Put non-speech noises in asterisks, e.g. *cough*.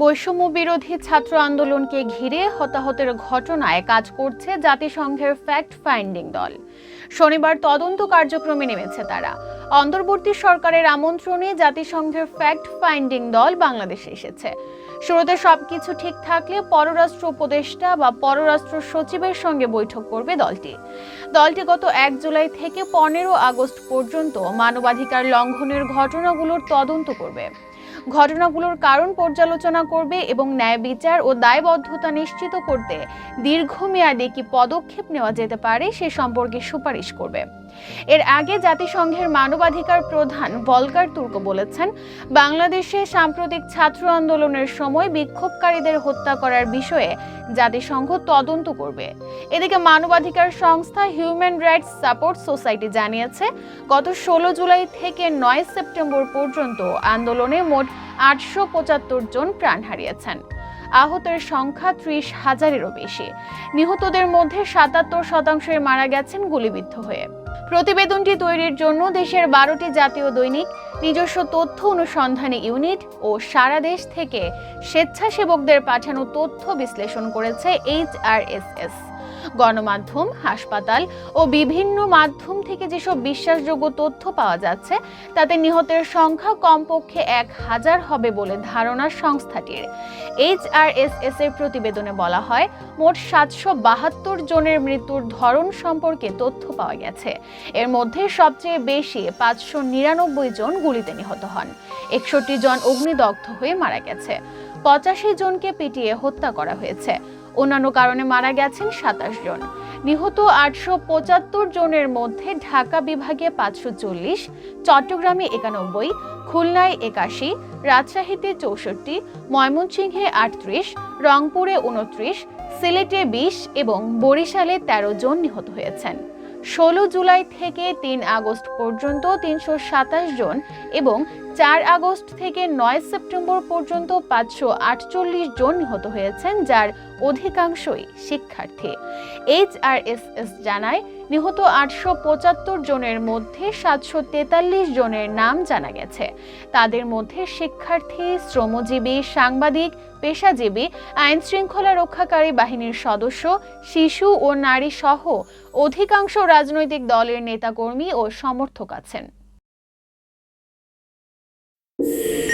বৈষম্য বিরোধী ছাত্র আন্দোলনকে ঘিরে হতাহতের ঘটনায় কাজ করছে জাতিসংঘের ফ্যাক্ট ফাইন্ডিং দল। শনিবার তদন্ত কার্যক্রমে নেমেছে তারা। অন্তর্বর্তী সরকারের আমন্ত্রণে জাতিসংঘের ফ্যাক্ট ফাইন্ডিং দল বাংলাদেশে এসেছে। শুরুতে সবকিছু ঠিক থাকলে পররাষ্ট্র উপদেষ্টা বা পররাষ্ট্র সচিবের সঙ্গে বৈঠক করবে দলটি। দলটি গত এক জুলাই থেকে পনেরো আগস্ট পর্যন্ত মানবাধিকার লঙ্ঘনের ঘটনাগুলোর তদন্ত করবে। ঘটনাগুলোর কারণ পর্যালোচনা করবে এবং ন্যায় বিচার ও দায়বদ্ধতা নিশ্চিত করতে দীর্ঘমেয়াদে কি পদক্ষেপ নেওয়া যেতে পারে সে সম্পর্কে সুপারিশ করবে। এর আগে জাতিসংঘের মানবাধিকার প্রধান ভলকার তুর্ক বলেছেন, বাংলাদেশে সাম্প্রতিক ছাত্র আন্দোলনের সময় বিক্ষোভকারীদের হত্যা করার বিষয়ে জাতিসংঘ তদন্ত করবে। এদিকে মানবাধিকার সংস্থা হিউম্যান রাইটস সাপোর্ট সোসাইটি জানিয়েছে, গত ষোলো জুলাই থেকে নয় সেপ্টেম্বর পর্যন্ত আন্দোলনে মোট আটশো পঁচাত্তর জন প্রাণ হারিয়েছেন। আহতের সংখ্যা ত্রিশ হাজারেরও বেশি। নিহতদের মধ্যে সাতাত্তর শতাংশের মারা গেছেন গুলিবিদ্ধ হয়ে। প্রতিবেদনটি তৈরির জন্য দেশের বারোটি জাতীয় দৈনিক, নিজস্ব তথ্য অনুসন্ধানী ইউনিট ও সারা দেশ থেকে স্বেচ্ছাসেবকদের পাঠানো তথ্য বিশ্লেষণ করেছে এইচআরএসএস। গণমাধ্যম, হাসপাতাল ও বিভিন্ন মাধ্যম থেকে যেসব বিশ্বাসযোগ্য তথ্য পাওয়া যাচ্ছে, তাতে নিহতের সংখ্যা কমপক্ষে এক হাজার হবে বলে ধারণা সংস্থাটির। এইচআরএসএস এর প্রতিবেদনে বলা হয়, মোট সাতশো বাহাত্তর জনের মৃত্যুর ধরন সম্পর্কে তথ্য পাওয়া গেছে। এর মধ্যে সবচেয়ে বেশি পাঁচশো নিরানব্বই জন গুলিতে নিহত হন। একষট্টি জন অগ্নিদগ্ধ হয়ে মারা গেছে। পঁচাশি জনকে পিটিয়ে হত্যা করা হয়েছে। অন্যান্য কারণে মারা গেছেন সাতাশ জন। নিহত আটশো পঁচাত্তর জনের মধ্যে ঢাকা বিভাগে পাঁচশো চল্লিশ, চট্টগ্রামে একানব্বই, খুলনায় একাশি, রাজশাহীতে চৌষট্টি, ময়মনসিংহে আটত্রিশ, রংপুরে উনত্রিশ সিলেটে বিশ এবং বরিশালে ১৩ জন নিহত হয়েছেন। ষোলো জুলাই থেকে তিন আগস্ট পর্যন্ত তিনশো সাতাশ জন এবং চার আগস্ট থেকে নয় সেপ্টেম্বর পর্যন্ত পাঁচশো আটচল্লিশ জন নিহত হয়েছেন, যার অধিকাংশই শিক্ষার্থী। এইচআরএসএস জানায়, নিহত আটশো পঁচাত্তর জনের মধ্যে সাতশো তেতাল্লিশ জনের নাম জানা গেছে। তাদের মধ্যে শিক্ষার্থী, শ্রমজীবী, সাংবাদিক, পেশাজীবী আইন শৃঙ্খলা রক্ষাকারী বাহিনীর সদস্য, শিশু ও নারী সহ অধিকাংশ রাজনৈতিক দলের নেতাকর্মী ও সমর্থক আছেন। you *laughs*